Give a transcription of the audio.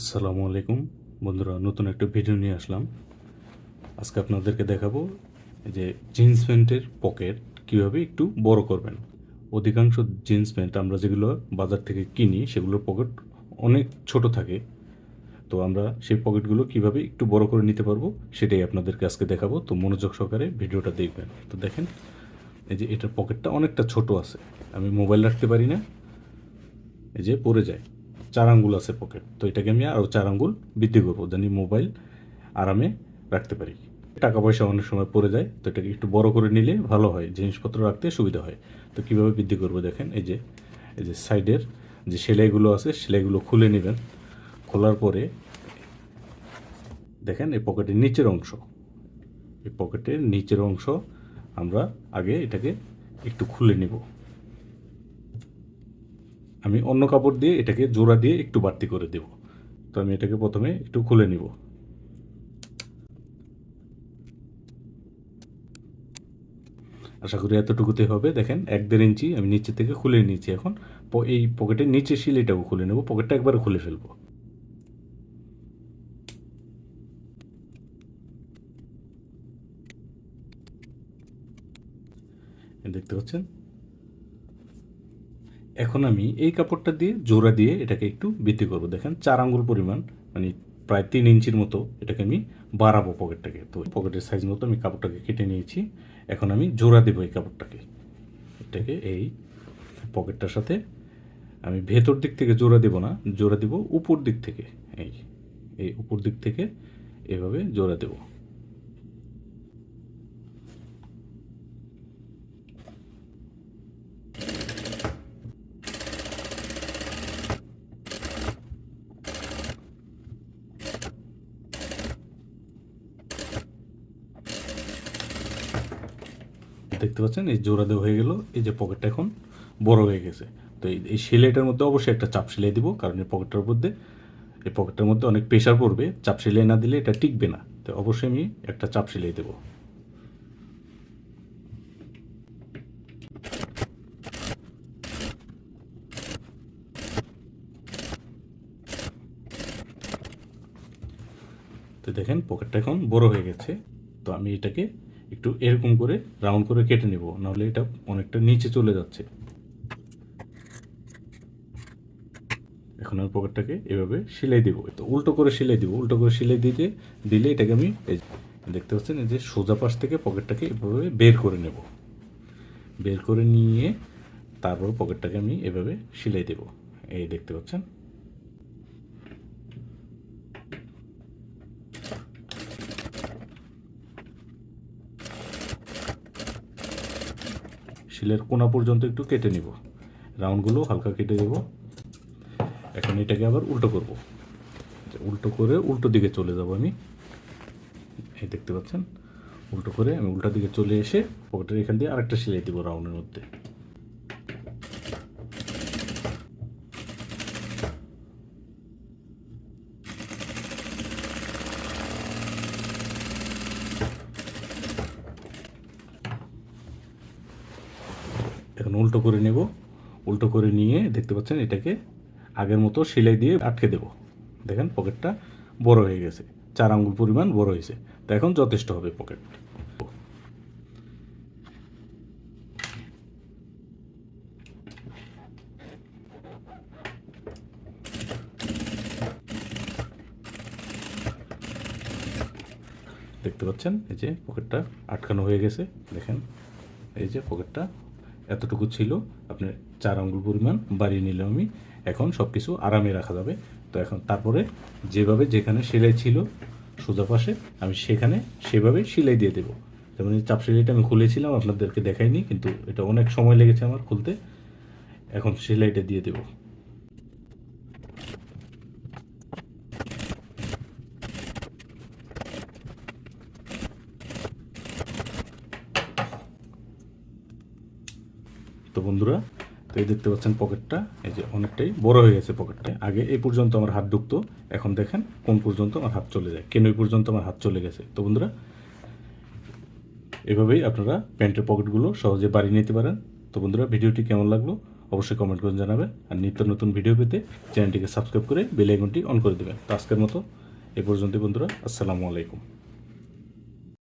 আসসালামু আলাইকুম। বন্ধুরা, নতুন একটা ভিডিও নিয়ে আসলাম। আজকে আপনাদেরকে দেখাবো যে জিন্স প্যান্টের পকেট কীভাবে একটু বড় করবেন। অধিকাংশ জিন্স প্যান্ট আমরা যেগুলো বাজার থেকে কিনি, সেগুলোর পকেট অনেক ছোট থাকে। তো আমরা সেই পকেটগুলো কীভাবে একটু বড় করে নিতে পারব, সেটাই আপনাদেরকে আজকে দেখাবো। তো মনোযোগ সহকারে ভিডিওটা দেখবেন। তো দেখেন, এই যে এটার পকেটটা অনেকটা ছোট আছে। আমি মোবাইল রাখতে পারি না, এই যে পড়ে যায়। চার আঙ্গুল আছে পকেট তো এটাকে আমি আরও চার আঙ্গুল বৃদ্ধি করব, জানি মোবাইল আরামে রাখতে পারি। টাকা পয়সা অনেক সময় পড়ে যায়, তো এটাকে একটু বড় করে নিলে ভালো হয়, জিনিসপত্র রাখতে সুবিধা হয়। তো কীভাবে বৃদ্ধি করব দেখেন, এই যে এই যে সাইডের যে সেলাইগুলো আছে, সেলাইগুলো খুলে নেবেন। খোলার পরে দেখেন, এই পকেটের নিচের অংশ। এই পকেটের নিচের অংশ আমরা আগে এটাকে একটু খুলে নিব। আমি অন্য কাপড় দিয়ে এটাকে জোড়া দিয়ে একটু বাড়তি করে দেব। তো আমি এটাকে প্রথমে একটু খুলে নিব। আশা করি এতটুকুতে হবে। দেখেন, এক দেড় ইঞ্চি আমি নিচে থেকে খুলে নিয়েছি এখন। এই পকেটের নিচে সিলাইটাও খুলে নেব। পকেটটা একবার খুলে ফেলব। দেখতে পাচ্ছেন? এখন আমি এই কাপড়টা দিয়ে জোড়া দিয়ে এটাকে একটু বৃদ্ধি করব। দেখেন, চার আঙ্গুল পরিমাণ মানে প্রায় তিন ইঞ্চির মতো এটাকে আমি বাড়াবো পকেটটাকে। তো পকেটের সাইজ মতো আমি কাপড়টাকে কেটে নিয়েছি। এখন আমি জোড়া দেবো এই কাপড়টাকে। এটাকে এই পকেটটার সাথে আমি ভেতর দিক থেকে জোড়া দেব না, জোড়া দেব উপর দিক থেকে। এই এই উপর দিক থেকে এভাবে জোড়া দেবো। দেখতে পাচ্ছেন, এই জোড়া দেওয়া হয়ে গেল। এই যে পকেটটা এখন বড় হয়ে গেছে। তো এই সেলাইটার মধ্যে অবশ্যই একটা চাপ সেলাই দিব, কারণ এই পকেটটার মধ্যে, এই পকেটটার মধ্যে অনেক প্রেশার পড়বে। চাপ সেলাই না দিলে এটা টিকবে না। তো অবশ্যই আমি একটা চাপ সেলাই দেবো। তো দেখেন পকেটটা এখন বড় হয়ে গেছে। তো আমি এটাকে একটু এরকম করে রাউন্ড করে কেটে নেব, নাহলে এটা অনেকটা নিচে চলে যাচ্ছে। এখন আমি পকেটটাকে এভাবে সেলাই দেবো তো উল্টো করে সেলাই দিব, উল্টো করে সেলাই দিতে, দিলে এটাকে আমি দেখতে পাচ্ছেন যে সোজা পাশ থেকে পকেটটাকে এভাবে বের করে নেব। বের করে নিয়ে তারপর পকেটটাকে আমি এভাবে সেলাই দেবো, এই দেখতে পাচ্ছেন? শিলের কোনা পর্যন্ত একটু কেটে নিব। রাউন্ডগুলো হালকা কেটে দেব। এখন এটাকে আবার উল্টো করব। উল্টো করে উল্টো দিকে চলে যাব আমি। এই দেখতে পাচ্ছেন? উল্টো করে আমি উল্টা দিকে চলে এসে পকেটের এখান দিয়ে আরেকটা সেলাই দিব রাউন্ডের মধ্যে। এখন উল্টো করে নেব। উল্টো করে নিয়ে দেখতে পাচ্ছেন এটাকে আগের মতো সেলাই দিয়ে আটকে দেব। দেখেন পকেটটা বড় হয়ে গেছে। চার আঙ্গুল পরিমাণ বড় হয়েছে। তো এখন যথেষ্ট হবে পকেট। দেখতে পাচ্ছেন? এই যে পকেটটা আটকানো হয়ে গেছে। দেখেন, এই যে পকেটটা এতটুকু ছিল। আপনার চার আঙ্গুল পরিমাণ বাড়িয়ে নিলাম আমি। এখন সব কিছু আরামে রাখা যাবে। তো এখন তারপরে যেভাবে যেখানে সেলাই ছিল সোজা পাশে, আমি সেখানে সেভাবে সেলাই দিয়ে দেবো। যেমন চাপ সেলাইটা আমি খুলেছিলাম, আপনাদেরকে দেখাইনি, কিন্তু এটা অনেক সময় লেগেছে আমার খুলতে। এখন সেলাইটা দিয়ে দেবো। তো বন্ধুরা, তো এই দেখতে পাচ্ছেন পকেটটা, এই যে অনেকটাই বড় হয়ে গেছে পকেটটা। আগে এই পর্যন্ত আমার হাত ঢুকতো, এখন দেখেন কোন পর্যন্ত আমার হাত চলে যায়, কেন এই পর্যন্ত আমার হাত চলে গেছে। তো বন্ধুরা, এভাবেই আপনারা প্যান্টের পকেটগুলো সহজে বাড়িয়ে নিতে পারেন। তো বন্ধুরা, ভিডিওটি কেমন লাগল অবশ্যই কমেন্ট করে জানাবেন, আর নিত্য নতুন ভিডিও পেতে চ্যানেলটিকে সাবস্ক্রাইব করে বেল আইকনটি অন করে দেবেন। তো আজকের মতো এ পর্যন্ত বন্ধুরা, আসসালামু আলাইকুম।